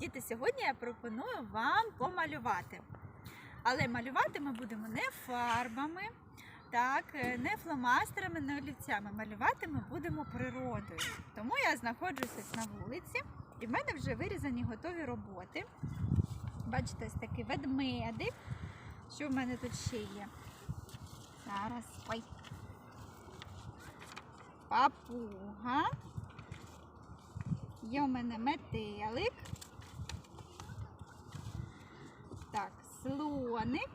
Діти, сьогодні я пропоную вам помалювати. Але малювати ми будемо не фарбами, так, е, не фломастерами, не олівцями. Малювати ми будемо природою. Тому я знаходжуся на вулиці, і в мене вже вирізані готові роботи. Бачите, ось такий ведмедик. Що в мене тут ще є? Зараз. Ой. Папуга. Є у мене метелик. Так, слоник,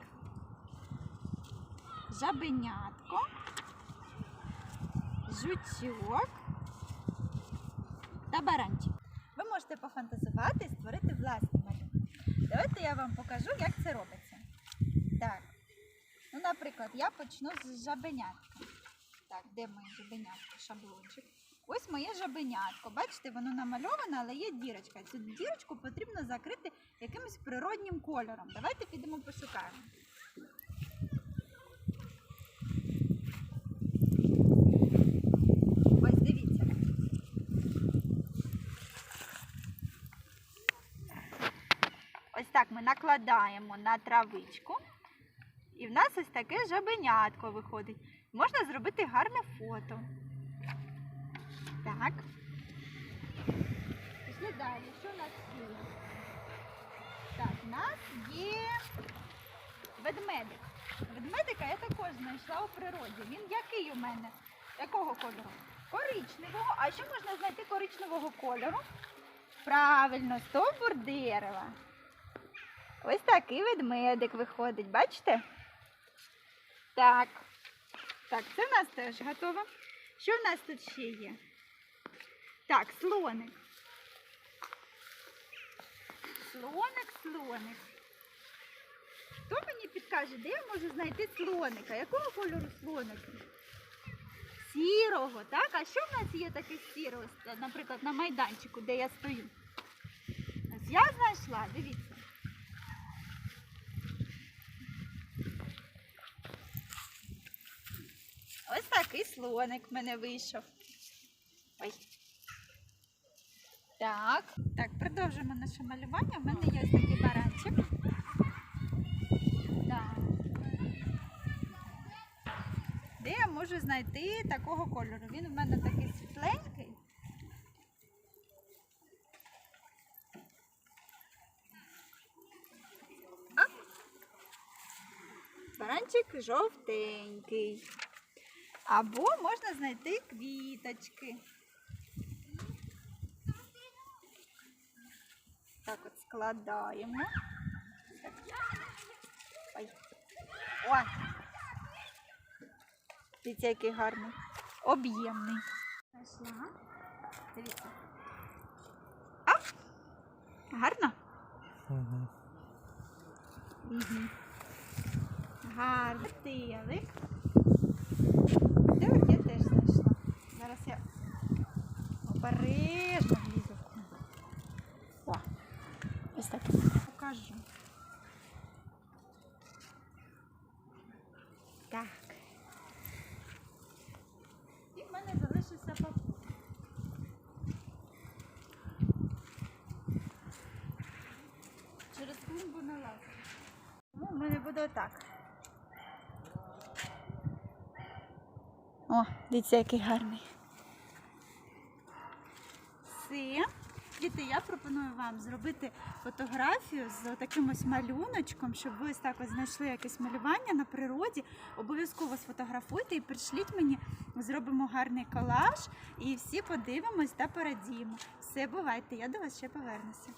жабенятко, жучок та баранчик. Ви можете пофантазувати і створити власні малюнки. Давайте я вам покажу, як це робиться. Так. Ну, наприклад, я почну з жабенятка. Так, де моє жабенятко, шаблончик? Ось моє жабенятко. Бачите, воно намальоване, але є дірочка. Цю дірочку потрібно закрити якимось природнім кольором. Давайте підемо пошукаємо. Ось дивіться. Ось так ми накладаємо на травичку. І в нас ось таке жабенятко виходить. Можна зробити гарне фото. Так. Пішли далі. Що у нас є? Так, у нас є ведмедик. Ведмедика я також знайшла у природі. Він який у мене? Якого кольору? Коричневого. А що можна знайти коричневого кольору? Правильно, стовбур дерева. Ось такий ведмедик виходить, бачите? Так. Так, це в нас теж готово. Що в нас тут ще є? Так, слоник. Слоник, слоник. Хто мені підкаже, де я можу знайти слоника? Якого кольору слоники? Сірого, так? А що в нас є таке сірого, наприклад, на майданчику, де я стою? Ось я знайшла, дивіться. Ось такий слоник в мене вийшов. Ой. Так. Так, продовжуємо наше малювання. У мене є такий баранчик. Де я можу знайти такого кольору? Він у мене такий світленький. А? Баранчик жовтенький. Або можна знайти квіточки. Так от складаємо. Ой. О! Дивіться, який гарний. Об'ємний. Знайшла. Дивіться. А? Гарно? Угу. Угу. Гарно. Телик. Телик я теж знайшла. Зараз я обережно влізу. в книгу. О, ось так покажу. Так. І в мене залишився папуг. Через клумбу не лазить. Ну, в мене буде отак. О, дивіться, який гарний. Все. Діти, я пропоную вам зробити фотографію з таким ось малюночком, щоб ви так ось знайшли якесь малювання на природі. Обов'язково сфотографуйте і пришліть мені, зробимо гарний колаж і всі подивимось та порадіємо. Все, бувайте, я до вас ще повернуся.